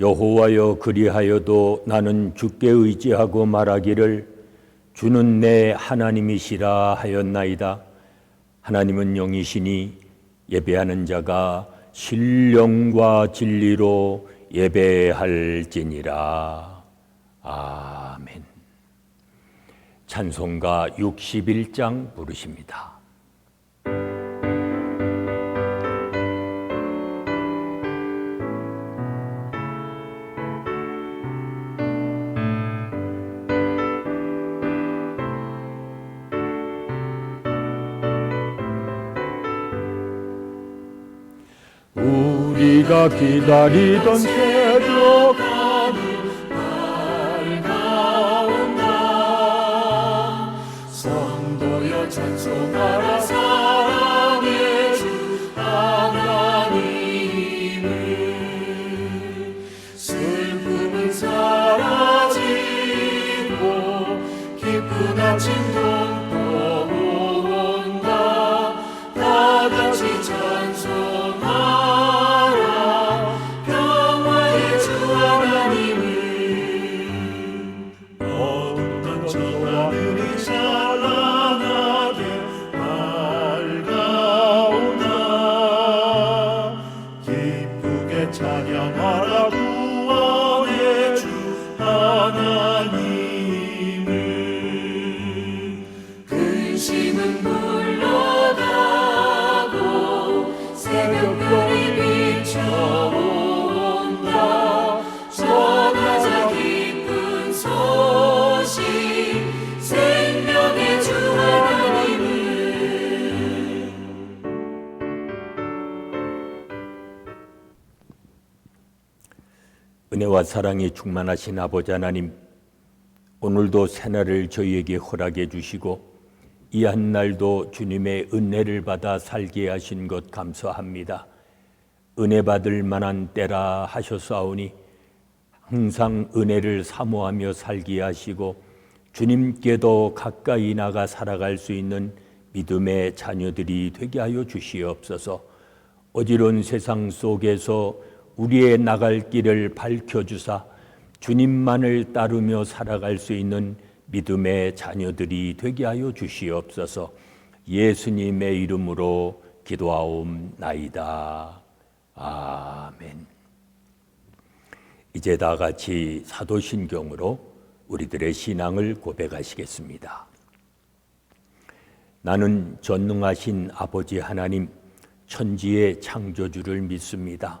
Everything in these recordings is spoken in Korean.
여호와여 그리하여도 나는 주께 의지하고 말하기를 주는 내 하나님이시라 하였나이다. 하나님은 영이시니 예배하는 자가 신령과 진리로 예배할지니라. 아멘. 찬송가 61장 부르십니다. 우리가 기다리던 새벽 성도여 찬송하라 사랑의 주 하나님을. 슬픔은 사라지고 기쁜 아침도 은혜와 사랑이 충만하신 아버지 하나님, 오늘도 새날을 저희에게 허락해 주시고 이 한 날도 주님의 은혜를 받아 살게 하신 것 감사합니다. 은혜 받을 만한 때라 하셨사오니 항상 은혜를 사모하며 살게 하시고 주님께도 가까이 나가 살아갈 수 있는 믿음의 자녀들이 되게 하여 주시옵소서. 어지러운 세상 속에서 우리의 나갈 길을 밝혀 주사 주님만을 따르며 살아갈 수 있는 믿음의 자녀들이 되게 하여 주시옵소서. 예수님의 이름으로 기도하옵나이다. 아멘. 이제 다 같이 사도신경으로 우리들의 신앙을 고백하시겠습니다. 나는 전능하신 아버지 하나님, 천지의 창조주를 믿습니다.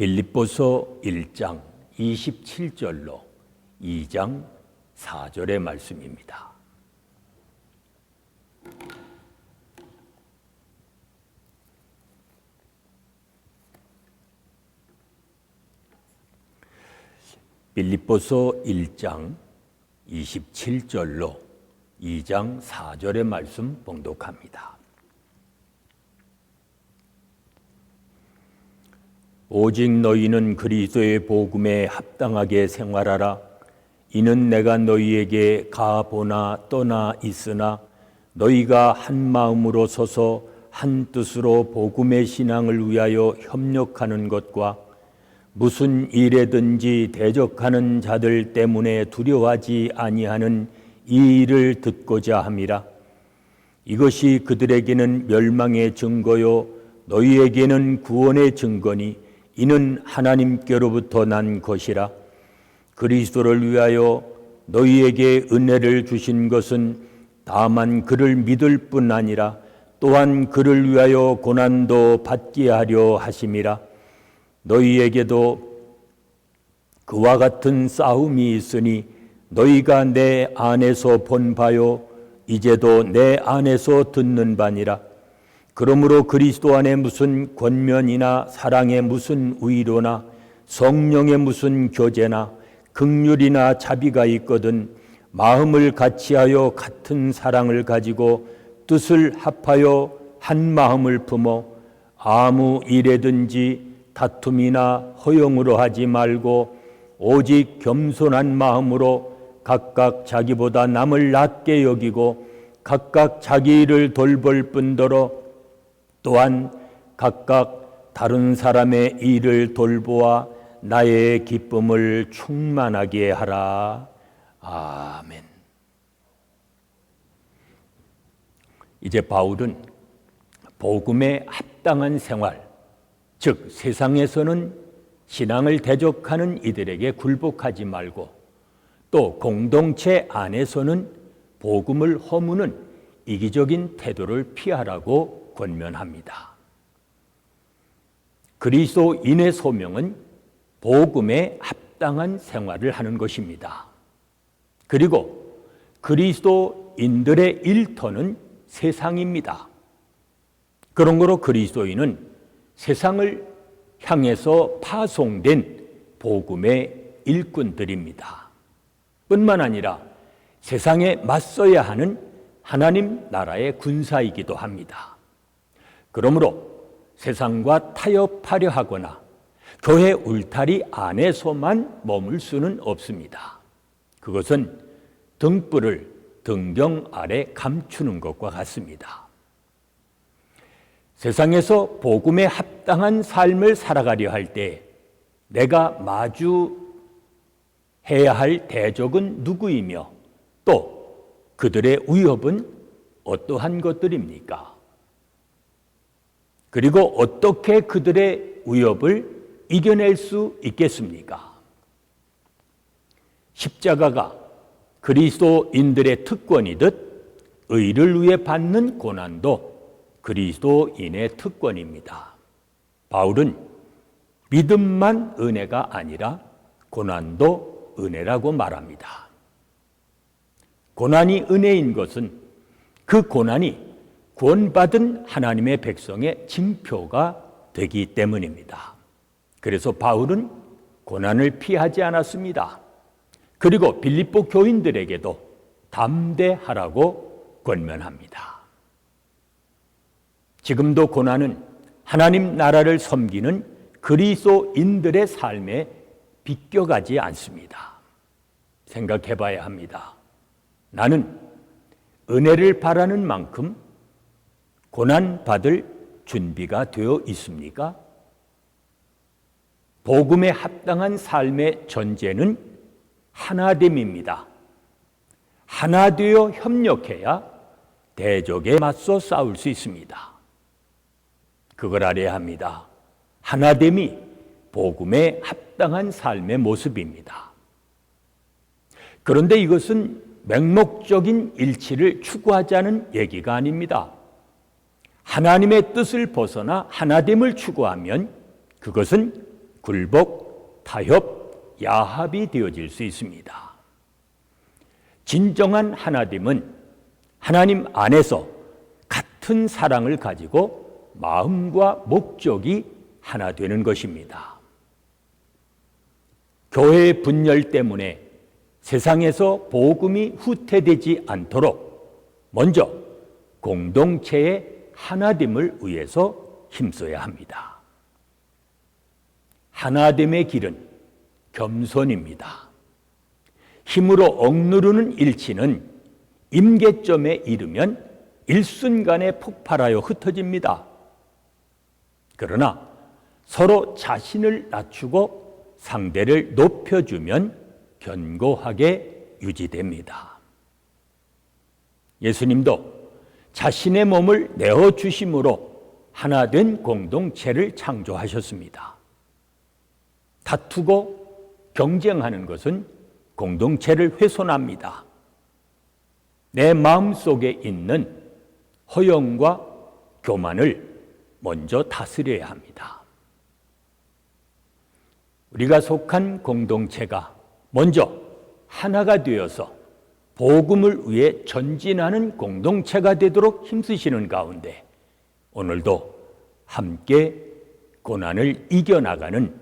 빌립보서 1장 27절로 2장 4절의 말씀입니다. 빌립보서 1장 27절로 2장 4절의 말씀 봉독합니다. 오직 너희는 그리스도의 복음에 합당하게 생활하라. 이는 내가 너희에게 가보나 떠나 있으나 너희가 한 마음으로 서서 한 뜻으로 복음의 신앙을 위하여 협력하는 것과 무슨 일에든지 대적하는 자들 때문에 두려워하지 아니하는 이 일을 듣고자 함이라. 이것이 그들에게는 멸망의 증거요 너희에게는 구원의 증거니 이는 하나님께로부터 난 것이라. 그리스도를 위하여 너희에게 은혜를 주신 것은 다만 그를 믿을 뿐 아니라 또한 그를 위하여 고난도 받게 하려 하심이라. 너희에게도 그와 같은 싸움이 있으니 너희가 내 안에서 본 바요 이제도 내 안에서 듣는 바니라 그러므로 그리스도 안에 무슨 권면이나 사랑의 무슨 위로나 성령의 무슨 교제나 극률이나 자비가 있거든 마음을 같이하여 같은 사랑을 가지고 뜻을 합하여 한 마음을 품어 아무 일에든지 다툼이나 허용으로 하지 말고 오직 겸손한 마음으로 각각 자기보다 남을 낮게 여기고 각각 자기 일을 돌볼 뿐더러 또한 각각 다른 사람의 일을 돌보아 나의 기쁨을 충만하게 하라. 아멘. 이제 바울은 복음에 합당한 생활, 즉 세상에서는 신앙을 대적하는 이들에게 굴복하지 말고 또 공동체 안에서는 복음을 허무는 이기적인 태도를 피하라고 권면합니다. 그리스도인의 소명은 복음에 합당한 생활을 하는 것입니다. 그리고 그리스도인들의 일터는 세상입니다. 그런 거로 그리스도인은 세상을 향해서 파송된 복음의 일꾼들입니다. 뿐만 아니라 세상에 맞서야 하는 하나님 나라의 군사이기도 합니다. 그러므로 세상과 타협하려 하거나 교회 울타리 안에서만 머물 수는 없습니다. 그것은 등불을 등경 아래 감추는 것과 같습니다. 세상에서 복음에 합당한 삶을 살아가려 할 때 내가 마주해야 할 대적은 누구이며 또 그들의 위협은 어떠한 것들입니까? 그리고 어떻게 그들의 위협을 이겨낼 수 있겠습니까? 십자가가 그리스도인들의 특권이듯 의를 위해 받는 고난도 그리스도인의 특권입니다. 바울은 믿음만 은혜가 아니라 고난도 은혜라고 말합니다. 고난이 은혜인 것은 그 고난이 구원받은 하나님의 백성의 징표가 되기 때문입니다. 그래서 바울은 고난을 피하지 않았습니다. 그리고 빌립보 교인들에게도 담대하라고 권면합니다. 지금도 고난은 하나님 나라를 섬기는 그리스도인들의 삶에 비껴가지 않습니다. 생각해 봐야 합니다. 나는 은혜를 바라는 만큼 고난 받을 준비가 되어 있습니까? 복음에 합당한 삶의 전제는 하나됨입니다. 하나 되어 협력해야 대적에 맞서 싸울 수 있습니다. 그걸 알아야 합니다. 하나됨이 복음에 합당한 삶의 모습입니다. 그런데 이것은 맹목적인 일치를 추구하자는 얘기가 아닙니다. 하나님의 뜻을 벗어나 하나됨을 추구하면 그것은 굴복, 타협, 야합이 되어질 수 있습니다. 진정한 하나됨은 하나님 안에서 같은 사랑을 가지고 마음과 목적이 하나 되는 것입니다. 교회의 분열 때문에 세상에서 복음이 후퇴되지 않도록 먼저 공동체의 하나됨을 위해서 힘써야 합니다. 하나됨의 길은 겸손입니다. 힘으로 억누르는 일치는 임계점에 이르면 일순간에 폭발하여 흩어집니다. 그러나 서로 자신을 낮추고 상대를 높여주면 견고하게 유지됩니다. 예수님도 자신의 몸을 내어 주심으로 하나 된 공동체를 창조하셨습니다. 다투고 경쟁하는 것은 공동체를 훼손합니다. 내 마음 속에 있는 허영과 교만을 먼저 다스려야 합니다. 우리가 속한 공동체가 먼저 하나가 되어서 복음을 위해 전진하는 공동체가 되도록 힘쓰시는 가운데 오늘도 함께 고난을 이겨나가는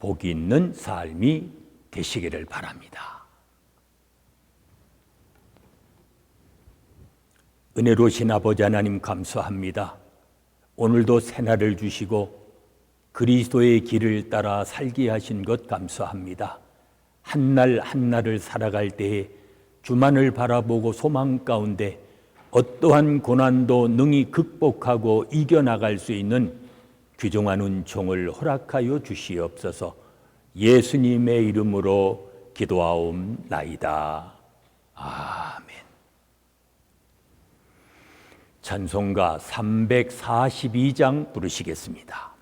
복이 있는 삶이 되시기를 바랍니다. 은혜로신 아버지 하나님 감사합니다. 오늘도 새날을 주시고 그리스도의 길을 따라 살게 하신 것 감사합니다. 한날 한날을 살아갈 때에 주만을 바라보고 소망 가운데 어떠한 고난도 능히 극복하고 이겨나갈 수 있는 귀중한 은총을 허락하여 주시옵소서 예수님의 이름으로 기도하옵나이다. 아멘. 찬송가 342장 부르시겠습니다.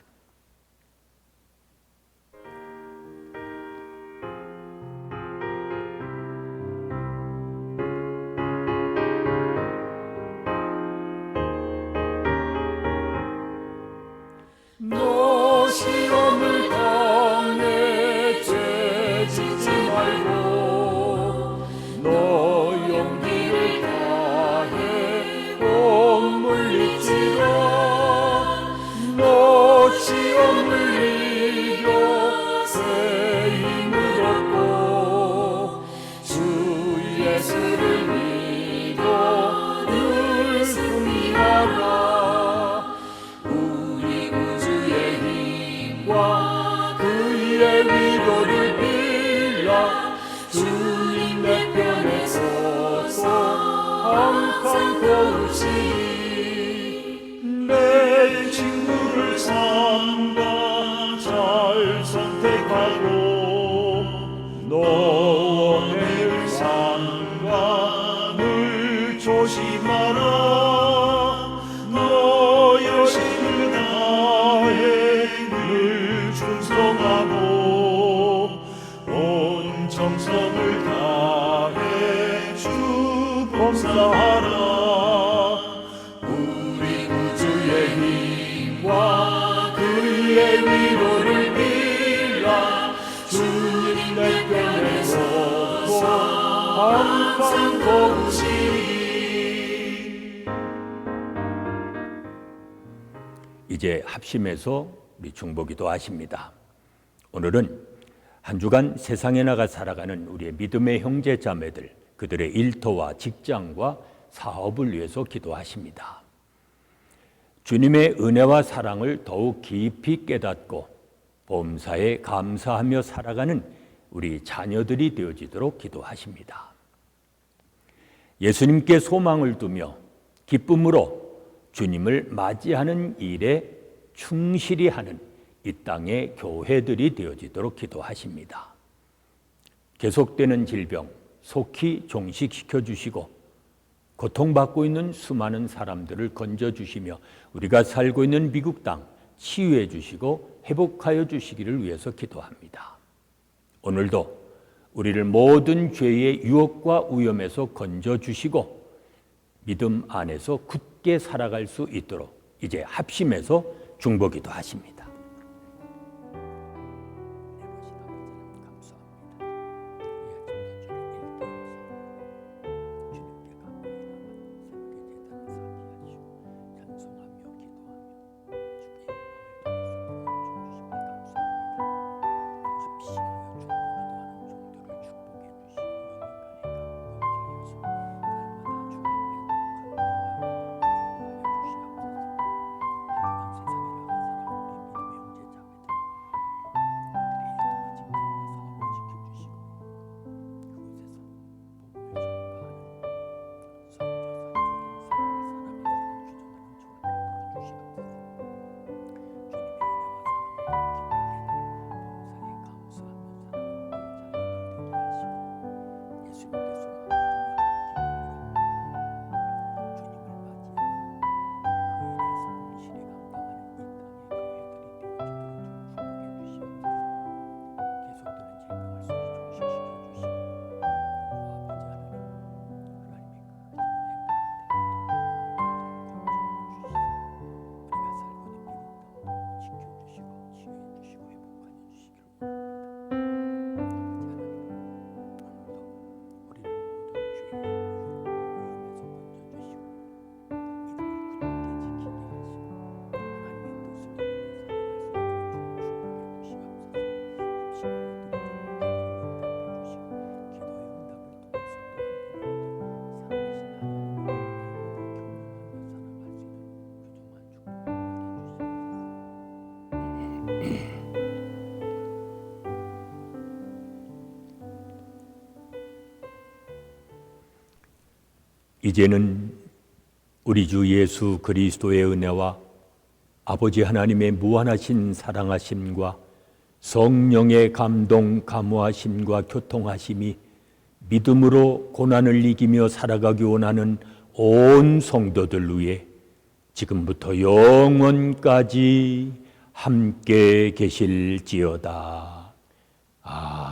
항 이제 합심해서 우리 중보기도 하십니다. 오늘은 한 주간 세상에 나가 살아가는 우리의 믿음의 형제 자매들 그들의 일터와 직장과 사업을 위해서 기도하십니다. 주님의 은혜와 사랑을 더욱 깊이 깨닫고 범사에 감사하며 살아가는 우리 자녀들이 되어지도록 기도하십니다. 예수님께 소망을 두며 기쁨으로 주님을 맞이하는 일에 충실히 하는 이 땅의 교회들이 되어지도록 기도하십니다. 계속되는 질병 속히 종식시켜 주시고 고통받고 있는 수많은 사람들을 건져 주시며 우리가 살고 있는 미국 땅 치유해 주시고 회복하여 주시기를 위해서 기도합니다. 오늘도 우리를 모든 죄의 유혹과 위험에서 건져 주시고 믿음 안에서 굳게 살아갈 수 있도록 이제 합심해서 중보기도 하십니다. 이제는 우리 주 예수 그리스도의 은혜와 아버지 하나님의 무한하신 사랑하심과 성령의 감동 감화하심과 교통하심이 믿음으로 고난을 이기며 살아가기 원하는 온 성도들 위해 지금부터 영원까지 함께 계실지어다. 아.